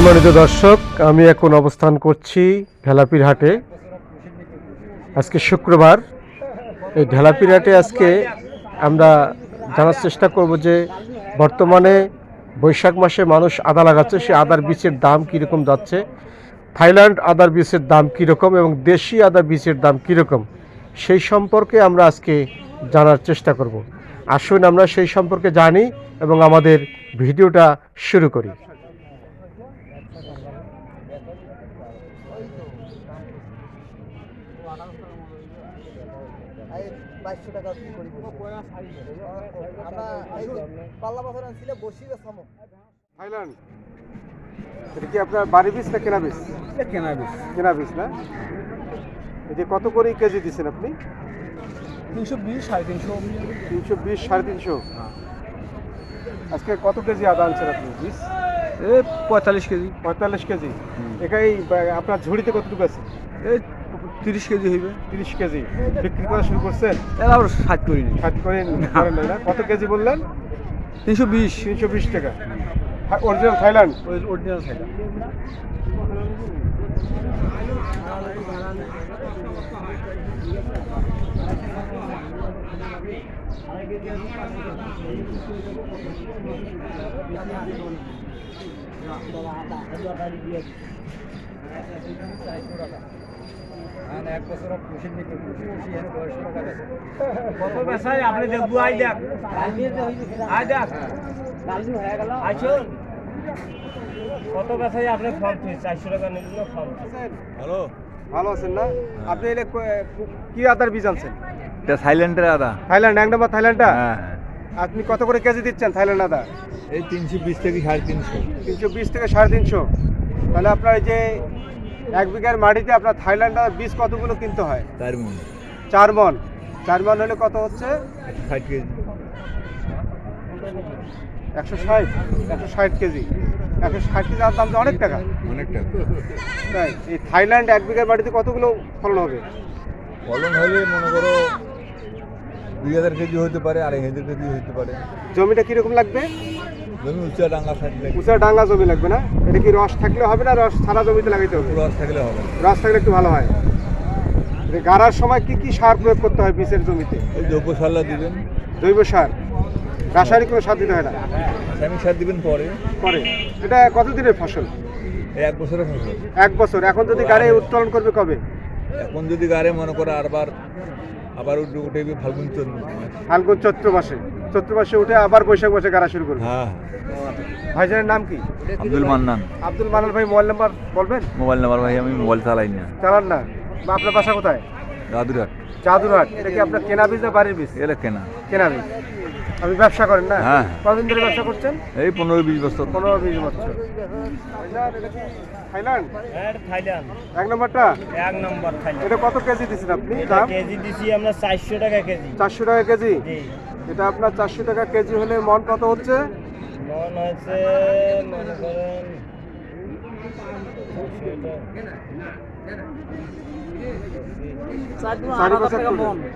সম্মানিত দর্শক, আমি এখন অবস্থান করছি ঢেলাপির হাটে। আজকে শুক্রবার। এই ঢেলাপির হাটে আজকে আমরা জানার চেষ্টা করব যে বর্তমানে বৈশাখ মাসে মানুষ আদা লাগাচ্ছে সেই আদার বীজের দাম কীরকম যাচ্ছে, থাইল্যান্ড আদার বীজের দাম কীরকম এবং দেশি আদার বীজের দাম কীরকম, সেই সম্পর্কে আমরা আজকে জানার চেষ্টা করব। আসুন আমরা সেই সম্পর্কে জানি এবং আমাদের ভিডিওটা শুরু করি। বাইশশো টাকা করি আমরা এই যে পাল্লা বছর আনছিলে বসি সামো থাইল্যান্ড। এটা কি আপনার বাড়ি বীজ না কেনা বীজ? কেনা বেশ কেনা বীজ না? এই যে কত করে কেজি দিচ্ছেন আপনি? তিনশো বিশ সাড়ে তিনশো। তিনশো বিশ সাড়ে তিনশো। আজকে কত কেজি আদা আনছেন আপনি বীজ? পঁয়তাল্লিশ কেজি। পঁয়তাল্লিশ কেজি। বা- আপনার ঝুড়িতে কতটুকু আছে? এই তিরিশ কেজি হইবে। তিরিশ কেজি। বিক্রি করা শুরু করছেন? এর আবার ষাট করিনি ষাট করে করেন না কত কেজি বললেন? তিনশো বিশ। তিনশো বিশ টাকা। অরিজিনাল থাইল্যান্ড কত বেসাই আপনি দেখব আই দেখ। আই দেখ। আইছো কত বেসাই আপনি ফর্ম ফিস চারশো টাকা নিল ফর্ম? হ্যালো। ভালো আছেন না? আপনি এটা কি আদার বীজ আনছেন? এটা সাইলেন্টের আদা। থাইল্যান্ড এক নম্বর থাইল্যান্ডটা? হ্যাঁ। আপনি কত করে কেজি দিচ্ছেন থাইল্যান্ড আদা? এই তিনশো বিশ থেকে সাড়ে তিনশো। তিনশো বিশ থেকে সাড়ে তিনশো। তাহলে আপনার এই যে এক বিঘার মাটিতে আপনার থাইল্যান্ড বীজ কতগুলো কিনতে হয়? চার মন। চার মন। চার মন হলে কত হচ্ছে? ষাট কেজি। একশো ষাট? একশো ষাট কেজি। একশো ষাট কেজি আর দাম অনেক টাকা। অনেকটা তাই এই থাইল্যান্ড এক বিঘার মাটিতে কতগুলো ফলন হবে? ফলন হলে মনে করো দুই হাজার কেজি হতে পারে আড়াই হাজার কেজি হতে পারে। জমিটা কীরকম লাগবে? জমি উঁচা ডাঙ্গা থাকলে উঁচা ডাঙ্গা জমি লাগবে না? এটা কি রস থাকলে হবে না? রস সারা জমিতে লাগাইতে হবে? রস থাকলে হবে। রস থাকলে একটু ভালো হয়। গাড়ার সময় কি কি সার প্রয়োগ করতে হয় বীজের জমিতে? দ্রব্য সারলা দিবেন। জৈব সার? রাসায়নিক কোনো সার দিতে হয় না? রাসায়নিক সার দিবেন পরে। করে এটা কতদিনের ফসল? এক বছরের ফসল। এক বছর। এখন যদি গাড়ি উত্তোলন করবে কবে? এখন যদি গাড়ি মনে করো আরবার আবার উঠে উঠে ফাল্গুন চন্দ্র ফাল্গুন চৈত্র মাসে। চৈত্র মাসে উঠে আবার বৈশাখ মাসে গাড়া শুরু করবে। হ্যাঁ। ভাইজানের নাম কি? আব্দুল মান্নান। আব্দুল মানাল ভাই মোবাইল নাম্বার বলবেন? মোবাইল নাম্বার ভাই আমি মোবাইল চালাই না। চালান না। বা আপনার বাসা কোথায়? দাদুরহাট। জাদুরহাট এটা কি আপনার কেনা বীজ না বাড়ির বীজ? এলে কেনা। কেনা বীজ আপনি ব্যবসা করেন না? হ্যাঁ। কতদিন ধরে ব্যবসা করছেন? এই পনেরো বিশ বছর। পনেরো বিশ বছর। থাইল্যান্ড? হ্যাঁ থাইল্যান্ড। এক নম্বরটা? এক নম্বর থাইল্যান্ড। এটা কত কেজি আপনি? কেজি দিছি আমরা চারশো টাকা কেজি। চারশো টাকা কেজি? এটা আপনার চারশো টাকা কেজি হলে মন কত হচ্ছে? মন মনে করেন বছর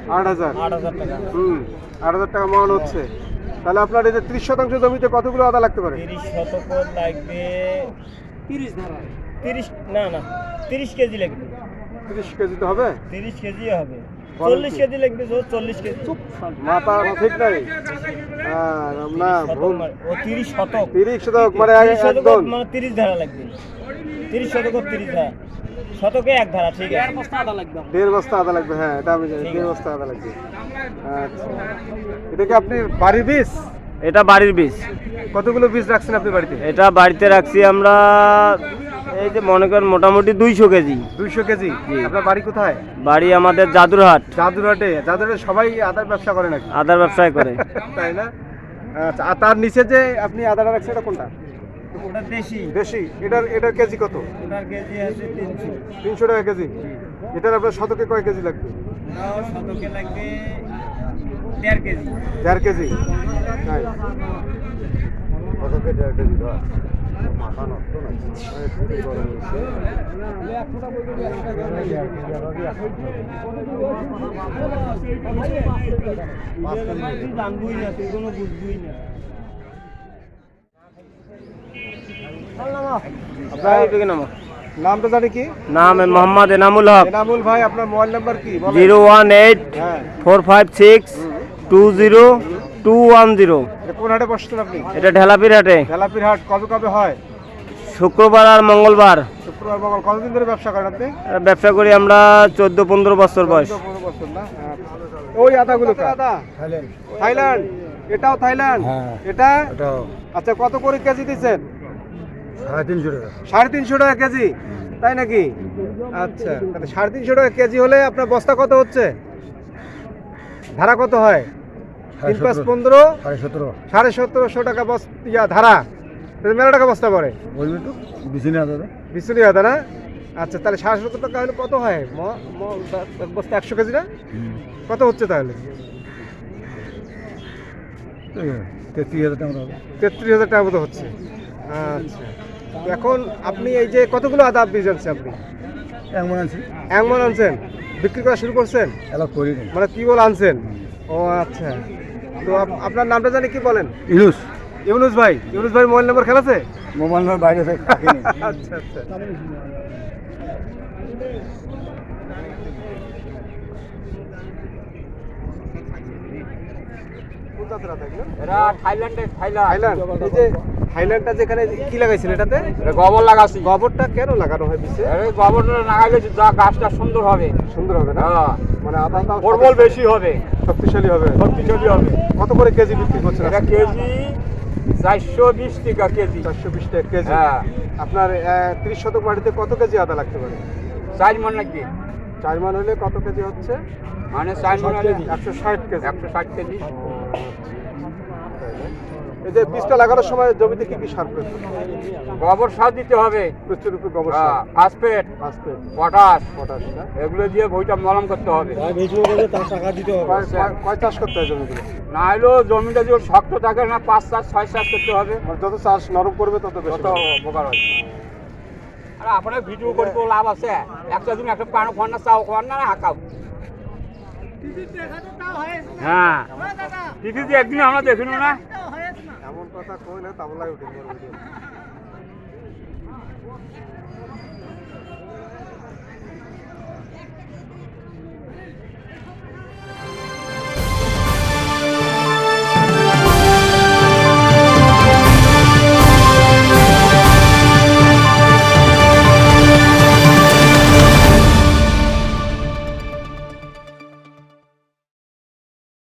আট হাজার আট হাজার টাকা হুম আট হাজার টাকা। মন হচ্ছে। তাহলে আপনার এই যে ত্রিশ শতাংশ জমিতে কতগুলো আদা লাগতে পারে? তিরিশ শতক লাগবে তিরিশ তিরিশ না না তিরিশ কেজি লাগবে। তিরিশ কেজি তো হবে। তিরিশ কেজি হবে। চল্লিশ কেজি লাগবে চল্লিশ কেজি। মাথা ঠিক নাই। না ভুল মানে- ও তিরিশ শতক। তিরিশ শতক মানে শতক মানে তিরিশ ধারা লাগবে। তিরিশ শতক তিরিশ ধারা। শতকে এক ধারা ঠিক আছে। দেড় বস্তা আদা লাগবে হ্যাঁ এটা আমি জানি দেড় বস্তা আদা লাগবে। আচ্ছা। এটা কি আপনি বাড়ির বীজ? এটা বাড়ির বীজ। কতগুলো বীজ রাখছেন আপনি বাড়িতে? এটা বাড়িতে রাখছি আমরা এই যে মনে করেন মোটামুটি দুইশো কেজি। দুইশো কেজি। আপনার বাড়ি কোথায়? বাড়ি আমাদের জাদুরহাট। জাদুরহাটে? জাদুরহাটে সবাই আদার ব্যবসা করে নাকি? আদার ব্যবসায় করে। তাই না? আচ্ছা আর তার নিচে যে আপনি আদাটা রাখছেন এটা কোনটা? ওটা দেশি। দেশি। এটার এটার কেজি কত? ওটার কেজি আছে তিনশো। তিনশো টাকা কেজি। এটার আপনার শতকে কয় কেজি লাগবে? শতকে লাগবে দেড় কেজি। দেড় কেজি? তাই। শতকে দেড় কেজি ধর মাথা নষ্ট নাকি একটু গরম হয়েছে। জানবই না তুই কোনো বুঝবই না আপনার নামটা জানি কি? নাম মোহাম্মদ এনামুল হক। এনামুল ভাই আপনার মোবাইল নাম্বার কি? জিরো ওয়ান এইট হ্যাঁ। Four five six two zero two one zero. কোন হাটে বসছেন আপনি? এটা ঢেলাপির হাটে। ঢেলাপির হাট কবে কবে হয়? শুক্রবার আর মঙ্গলবার। শুক্রবার মঙ্গল কতদিন ধরে ব্যবসা করেন আপনি? ব্যবসা করি আমরা চোদ্দ পনেরো বছর বয়স। বছর না? আচ্ছা। ওই আদাগুলো আদা থাইল্যান্ড। এটাও থাইল্যান্ড? হ্যাঁ। এটা? আচ্ছা কত করে কেজি দিচ্ছেন? সাড়ে তিনশো টাকা। কেজি? তাই নাকি? আচ্ছা তাহলে সাড়ে তিনশো টাকা কেজি হলে আপনার বস্তা কত হচ্ছে? ধারা কত হয়? তিন পাঁচ পনেরো? সাড়ে সতেরো। সাড়ে সতেরোশো টাকা বস ইয়া ধারা। মেলা টাকা বস্তা পড়ে। বলবি তো বেশি না দাদা বিশুলি হাতে না আচ্ছা তাহলে সাড়ে সতেরো টাকা হলে কত হয়? বস্তা একশো কেজি না? কত হচ্ছে তাহলে? তেত্রিশ হাজার টাকা তেত্রিশ হাজার টাকা মতো হচ্ছে। আচ্ছা। এখন আপনি এই যে কতগুলো আদা বীজ আনছেন আপনি? এমন আছি এমন আনছেন? বিক্রি করা শুরু করছেন? এলা করিনি। মানে কি বলে আনছেন? ও আচ্ছা। তো আপনার নামটা জানি কি বলেন? ইলুস ইউনুস ভাই। ইউনুস ভাই মোবাইল নাম্বার খেলাছে? মোবাইল নম্বর বাইরে থেকে আচ্ছা আচ্ছা। এরা থাইল্যান্ডের থাইল্যান্ড। থাইল্যান্ড। এই যে থাইল্যান্ডটা যেখানে কি লাগাইছেন এটাতে? গোবর লাগাচ্ছি। গোবরটা কেন লাগানো হয় বিশে গোবরটা লাগাইলে যা গাছটা সুন্দর হবে। সুন্দর হবে না? হ্যাঁ। মানে আদাটাও প্রবল বেশি হবে। শক্তিশালী হবে। শক্তিশালী হবে। কত করে কেজি বিক্রি করছেন এটা কেজি চারশো বিশ টাকা কেজি। চারশো বিশ টাকা কেজি। হ্যাঁ। আপনার তিরিশ শতক বাড়িতে কত কেজি আদা লাগতে পারে? চার মন নাকি চার মান হলে কত কেজি হচ্ছে? মানে চার মন হলে একশো ষাট কেজি। একশো ষাট কেজি। এই যে বীজটা লাগানোর সময় জমিতে কি কি সার প্রয়োগ গোবর সার দিতে হবে। প্রচুর গোবর সার। ফসফেট ফসফেট পটাশ পটাশ এগুলো দিয়ে বইটা মলম করতে হবে। কয়- কয়- কয় চাষ করতে হয় জমিগুলো? না হলেও জমিটা যদি শক্ত থাকে না পাঁচ চাষ ছয় চাষ করতে হবে। মানে যত চাষ নরম করবে তত বেশি কত উপকার হয় আরে আপনার ভিডিও করে তো লাভ আছে। একটা দিন একটা পানো খান না চাও খান না হাঁকাও হ্যাঁ। টিভিতে একদিন আমরা দেখিনি না। কথা কইলে তাবলাই উঠে।